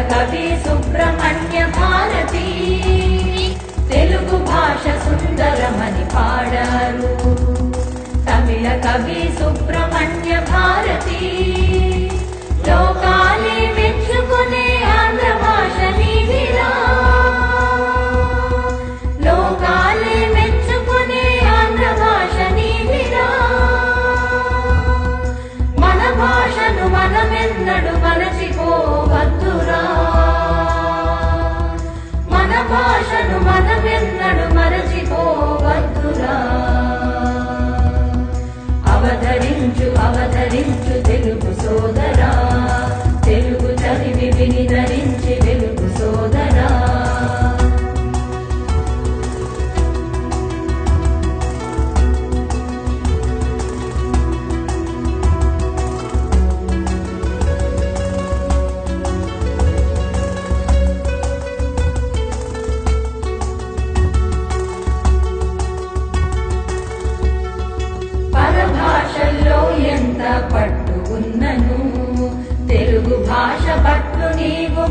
కవి సుబ్రహ్మణ్య భారతి. తెలుగు భాష సుందరమని పాడారు. తమిళ కవి సుబ్రహ్మణ్య భారతి.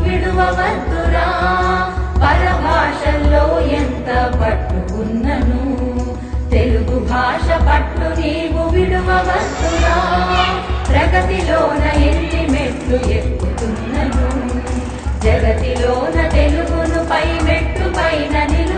విడువవద్దురా. పరభాషల్లో ఎంత పట్టుకున్నను తెలుగు భాష పట్టు నీవు విడువవద్దురా. ప్రగతిలోన ఎన్ని మెట్లు ఎక్కుతున్నను? జగతిలోన తెలుగును పై మెట్టు పైన నిలు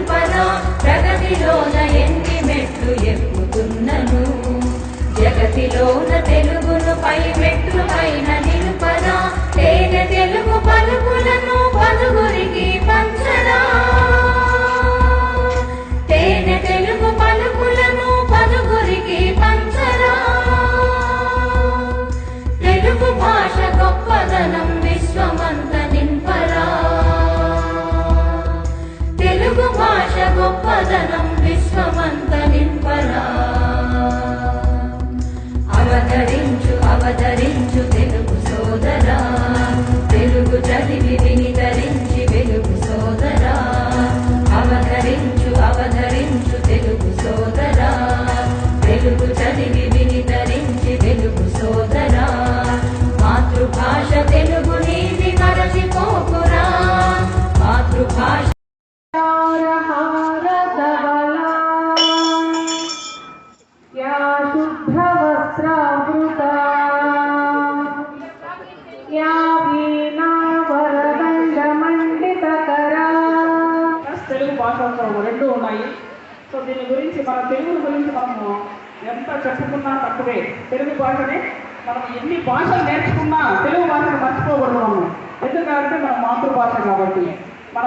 चन्द्रहारतबला या शुद्धवस्त्रावृता या वीणा వరదండమండితకరా తెలుగు భాషోత్సవం రెండు ఉన్నాయి సో దీని గురించి మన తెలుగు గురించి మనము ఎంత చెప్పుకున్నా తక్కువే తెలుగు భాషనే మనం ఎన్ని భాషలు నేర్చుకున్నా తెలుగు భాషను మర్చిపోకూడదు మనం. ఎందుకంటే మన మాతృభాష కాబట్టి. మన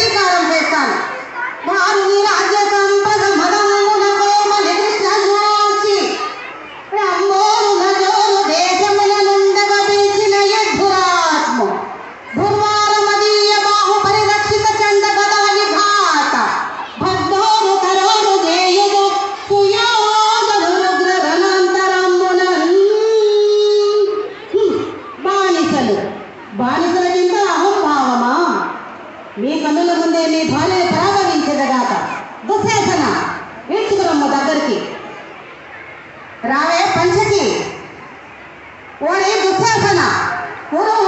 Whoa!